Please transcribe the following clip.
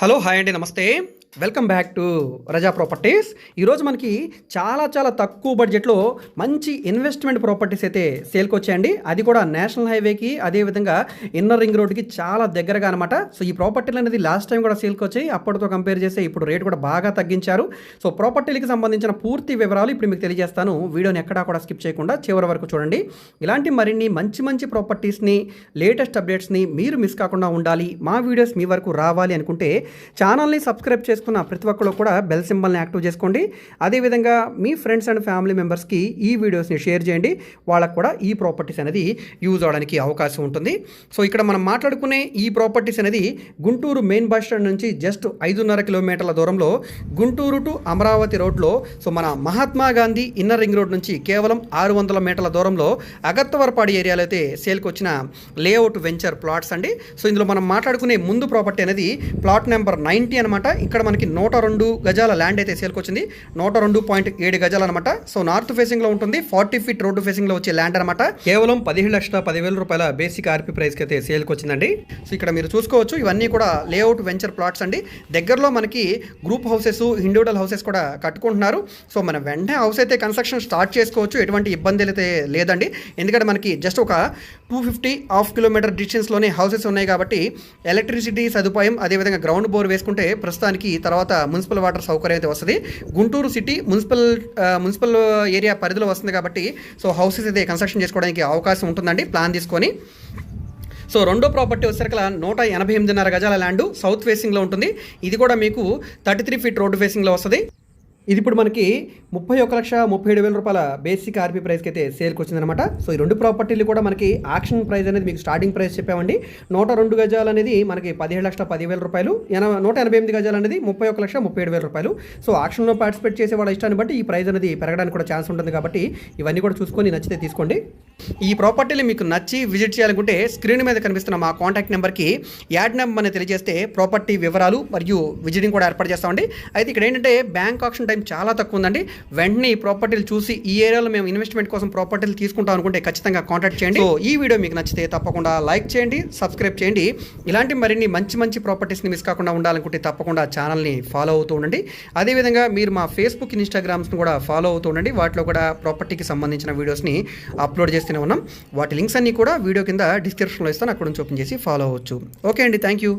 Hello hi అండి నమస్తే. Welcome back to Raza Properties ఈరోజు మనకి చాలా చాలా తక్కువ బడ్జెట్లో మంచి ఇన్వెస్ట్మెంట్ ప్రాపర్టీస్ అయితే సేల్కి వచ్చాయండి. అది కూడా నేషనల్ హైవేకి అదేవిధంగా ఇన్నర్ రింగ్ రోడ్కి చాలా దగ్గరగా అనమాట సో ఈ ప్రాపర్టీలు అనేది లాస్ట్ టైం కూడా సేల్కి వచ్చాయి. అప్పటితో కంపేర్ చేస్తే ఇప్పుడు రేట్ కూడా బాగా తగ్గించారు. సో ప్రాపర్టీలకి సంబంధించిన పూర్తి వివరాలు ఇప్పుడు మీకు తెలియజేస్తాను. వీడియోని ఎక్కడా కూడా స్కిప్ చేయకుండా చివరి వరకు చూడండి. ఇలాంటి మరిన్ని మంచి మంచి ప్రాపర్టీస్ని లేటెస్ట్ అప్డేట్స్ని మీరు మిస్ కాకుండా ఉండాలి. మా వీడియోస్ మీ వరకు రావాలి అనుకుంటే ఛానల్ని సబ్స్క్రైబ్ చేసుకున్న ప్రతి ఒక్కరు కూడా బెల్ సింబల్ని యాక్టివ్ చేసుకోండి. అదేవిధంగా మీ ఫ్రెండ్స్ అండ్ ఫ్యామిలీ మెంబర్స్కి ఈ వీడియోస్ని షేర్ చేయండి. వాళ్ళకు కూడా ఈ ప్రాపర్టీస్ అనేది యూజ్ అవడానికి అవకాశం ఉంటుంది. సో ఇక్కడ మనం మాట్లాడుకునే ఈ ప్రాపర్టీస్ అనేది గుంటూరు మెయిన్ బస్ స్టాండ్ నుంచి జస్ట్ ఐదున్నర కిలోమీటర్ల దూరంలో గుంటూరు టు అమరావతి రోడ్లో సో మన Mahatma Gandhi inner ring road నుంచి కేవలం ఆరు వందల మీటర్ల దూరంలో అగత్తవరపాడి ఏరియాలో అయితే సేల్కి వచ్చిన లేఅవుట్ వెంచర్ ప్లాట్స్ అండి. సో ఇందులో మనం మాట్లాడుకునే ముందు ప్రాపర్టీ అనేది ప్లాట్ నెంబర్ నెంబర్ నైంటీ అనమాట ఇక్కడ మనకి నూట రెండు గజాల ల్యాండ్ అయితే సేల్కి వచ్చింది నూట రెండు పాయింట్ ఏడు గజాలు అనమాట సో నార్త్ ఫేసింగ్లో ఉంటుంది. ఫార్టీ ఫీట్ రోడ్డు ఫేసింగ్లో వచ్చే ల్యాండ్ అనమాట కేవలం పదిహేడు లక్షల పదివేల రూపాయల బేసిక్ ఆర్పీ ప్రైస్కి అయితే సేల్కి వచ్చిందండి సో ఇక్కడ మీరు చూసుకోవచ్చు. ఇవన్నీ కూడా లేఅవుట్ వెంచర్ ప్లాట్స్ అండి. దగ్గరలో మనకి గ్రూప్ హౌసెస్ ఇండివిజువల్ హౌసెస్ కూడా కట్టుకుంటున్నారు. సో మన వెంటనే హౌస్ అయితే కన్స్ట్రక్షన్ స్టార్ట్ చేసుకోవచ్చు. ఎటువంటి ఇబ్బందులు అయితే లేదండి. ఎందుకంటే మనకి జస్ట్ ఒక టూ ఫిఫ్టీ హాఫ్ కిలోమీటర్ డిస్టెన్స్లోనే హౌసెస్ ఉన్నాయి కాబట్టి ఎలక్ట్రిసిటీ సదుపాయం అదేవిధంగా గ్రౌండ్ బోర్ వేసుకుంటే ప్రస్తుతానికి తర్వాత మున్సిపల్ వాటర్ సౌకర్యం అయితే వస్తుంది. Guntur city municipal municipal area పరిధిలో వస్తుంది కాబట్టి సో హౌసెస్ అయితే కన్స్ట్రక్షన్ చేసుకోవడానికి అవకాశం ఉంటుందండి ప్లాన్ తీసుకొని. సో రెండో ప్రాపర్టీ వచ్చేసరికి నూట ఎనభై ఎనిమిదిన్నర గజాల ల్యాండ్ సౌత్ ఫేసింగ్లో ఉంటుంది. ఇది కూడా మీకు థర్టీ త్రీ ఫీట్ రోడ్డు ఫేసింగ్లో వస్తుంది. ఇది ఇప్పుడు మనకి ముప్పై ఒక లక్ష ముప్పై ఏడు వేల రూపాయల బేసిక్ ఆర్పీ ప్రైస్కి అయితే సేల్కి వచ్చిందనమాట సో ఈ రెండు ప్రాపర్టీలు కూడా మనకి ఆక్షన్ ప్రైస్ అనేది మీకు స్టార్టింగ్ ప్రైస్ చెప్పామండి. నూట రెండు గజాలు అనేది మనకి పదిహేడు లక్షల పదివేల రూపాయలు నూట ఎనభై ఎనిమిది గజాలు అనేది ముప్పై ఒక లక్ష ముప్పై ఏడు వేల రూపాయలు. సో ఆక్షన్లో పార్టిసిపేట్ చేసే వాళ్ళ ఇష్టాన్ని బట్టి ఈ ప్రైస్ అనేది పెరగడానికి కూడా ఛాన్స్ ఉంటుంది కాబట్టి ఇవన్నీ కూడా చూసుకొని నచ్చితే తీసుకోండి. ఈ ప్రాపర్టీలు మీకు నచ్చి విజిట్ చేయాలనుకుంటే స్క్రీన్ మీద కనిపిస్తున్న మా కాంటాక్ట్ నెంబర్కి యాడ్ నెంబర్ అనేది తెలియజేస్తే ప్రాపర్టీ వివరాలు మరియు విజిటింగ్ కూడా ఏర్పాటు చేస్తామండి. అయితే ఇక్కడ ఏంటంటే బ్యాంక్ ఆప్షన్ టైం చాలా తక్కువ ఉందండి. వెంటనే ఈ ప్రాపర్టీలు చూసి ఈ ఏరియాలో మేము ఇన్వెస్ట్మెంట్ కోసం ప్రాపర్టీలు తీసుకుంటాం అనుకుంటే ఖచ్చితంగా కాంటాక్ట్ చేయండి. సో ఈ వీడియో మీకు నచ్చితే తప్పకుండా లైక్ చేయండి సబ్స్క్రైబ్ చేయండి. ఇలాంటి మరిన్ని మంచి మంచి ప్రాపర్టీస్ని మిస్ కాకుండా ఉండాలనుకుంటే తప్పకుండా ఛానల్ని ఫాలో అవుతూ ఉండండి. అదేవిధంగా మీరు మా ఫేస్బుక్ ఇన్స్టాగ్రామ్స్ని కూడా ఫాలో అవుతూ ఉండండి. వాటిలో కూడా ప్రాపర్టీకి సంబంధించిన వీడియోస్ని అప్లోడ్ చేస్తూనే ఉన్నాం. వాటి లింక్స్ అన్నీ కూడా వీడియో కింద డిస్క్రిప్షన్లో ఇస్తాను. అక్కడ నుంచి ఓపెన్ చేసి ఫాలో అవ్వచ్చు. ఓకే అండి. Thank you